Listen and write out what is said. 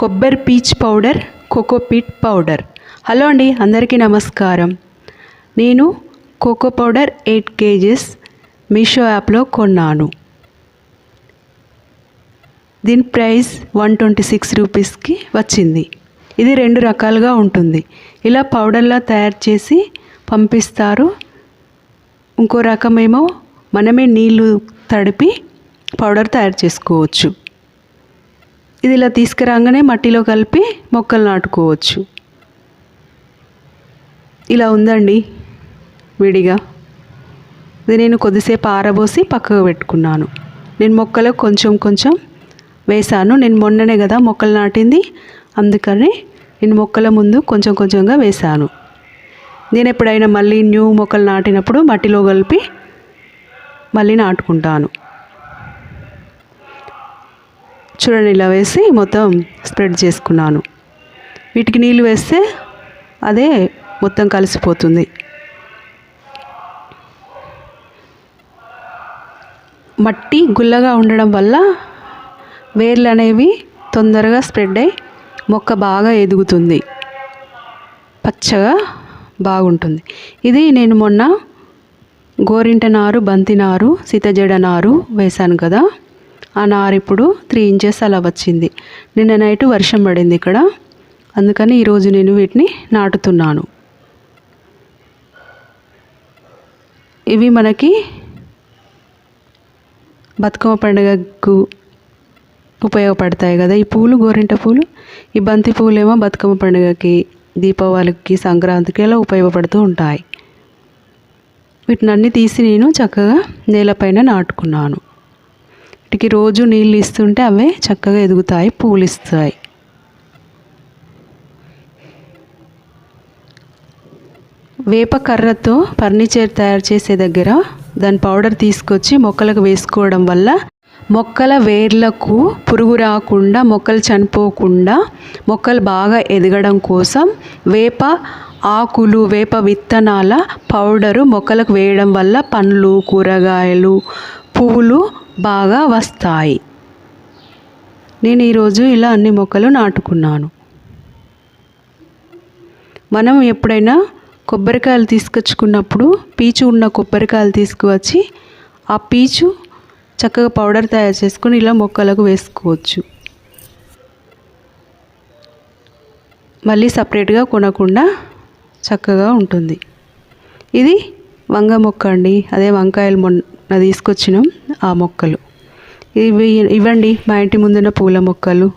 కొబ్బరి పీచ్ powder cocopeat powder. Hello అండి అందరికీ నమస్కారం. నేను coco powder eight kgs Meesho యాప్లో కొన్నాను. దీని ప్రైస్ వన్ ట్వంటీ సిక్స్ రూపీస్కి వచ్చింది. ఇది రెండు రకాలుగా ఉంటుంది. ఇలా పౌడర్లా తయారు చేసి పంపిస్తారు. ఇంకో రకమేమో మనమే నీళ్ళు తడిపి పౌడర్ తయారు చేసుకోవచ్చు. ఇది ఇలా తీసుకురాగానే మట్టిలో కలిపి మొక్కలు నాటుకోవచ్చు. ఇలా ఉందండి విడిగా. ఇది నేను కొద్దిసేపు ఆరబోసి పక్కకు పెట్టుకున్నాను. నేను మొక్కలు కొంచెం కొంచెం వేశాను. నేను మొన్ననే కదా మొక్కలు నాటింది. అందుకని నేను మొక్కల ముందు కొంచెం కొంచెంగా వేశాను. నేను ఎప్పుడైనా మళ్ళీ న్యూ మొక్కలు నాటినప్పుడు మట్టిలో కలిపి మళ్ళీ నాటుకుంటాను. చూడండి ఇలా వేసి మొత్తం స్ప్రెడ్ చేసుకున్నాను. వీటికి నీళ్ళు వేస్తే అదే మొత్తం కలిసిపోతుంది. మట్టి గుల్లగా ఉండడం వల్ల వేర్లు అనేవి తొందరగా స్ప్రెడ్ అయ్యి మొక్క బాగా ఎదుగుతుంది. పచ్చగా బాగుంటుంది. ఇది నేను మొన్న గోరింట నారు బంతి నారు సీతజడ నారు వేశాను కదా. ఆ నారు ఇప్పుడు త్రీ ఇంచెస్ అలా వచ్చింది. నిన్న నైట్ వర్షం పడింది ఇక్కడ. అందుకని ఈరోజు నేను వీటిని నాటుతున్నాను. ఇవి మనకి బతుకమ్మ పండుగకు ఉపయోగపడతాయి కదా. ఈ పూలు గోరింట పూలు ఈ బంతి పూలేమో బతుకమ్మ పండుగకి దీపావళికి సంక్రాంతికి ఇలా ఉపయోగపడుతూ ఉంటాయి. వీటినన్నీ తీసి నేను చక్కగా నేలపైన నాటుకున్నాను. వాటికి రోజు నీళ్ళు ఇస్తుంటే అవే చక్కగా ఎదుగుతాయి పూలు ఇస్తాయి. వేప కర్రతో ఫర్నిచర్ తయారు చేసే దగ్గర దాని పౌడర్ తీసుకొచ్చి మొక్కలకు వేసుకోవడం వల్ల మొక్కల వేర్లకు పురుగు రాకుండా మొక్కలు చనిపోకుండా మొక్కలు బాగా ఎదగడం కోసం వేప ఆకులు వేప విత్తనాల పౌడరు మొక్కలకు వేయడం వల్ల పండ్లు కూరగాయలు పువ్వులు బాగా వస్తాయి. నేను ఈరోజు ఇలా అన్ని మొక్కలు నాటుకున్నాను. మనం ఎప్పుడైనా కొబ్బరికాయలు తీసుకొచ్చుకున్నప్పుడు పీచు ఉన్న కొబ్బరికాయలు తీసుకువచ్చి ఆ పీచు చక్కగా పౌడర్ తయారు చేసుకుని ఇలా మొక్కలకు వేసుకోవచ్చు. మళ్ళీ సపరేట్గా కొనకుండా చక్కగా ఉంటుంది. ఇది వంగ మొక్క అండి. అదే వంకాయలు మొన్న తీసుకొచ్చినాం. ఆ మొక్కలు. ఇవి ఇవ్వండి మా ఇంటి ముందున్న పూల మొక్కలు.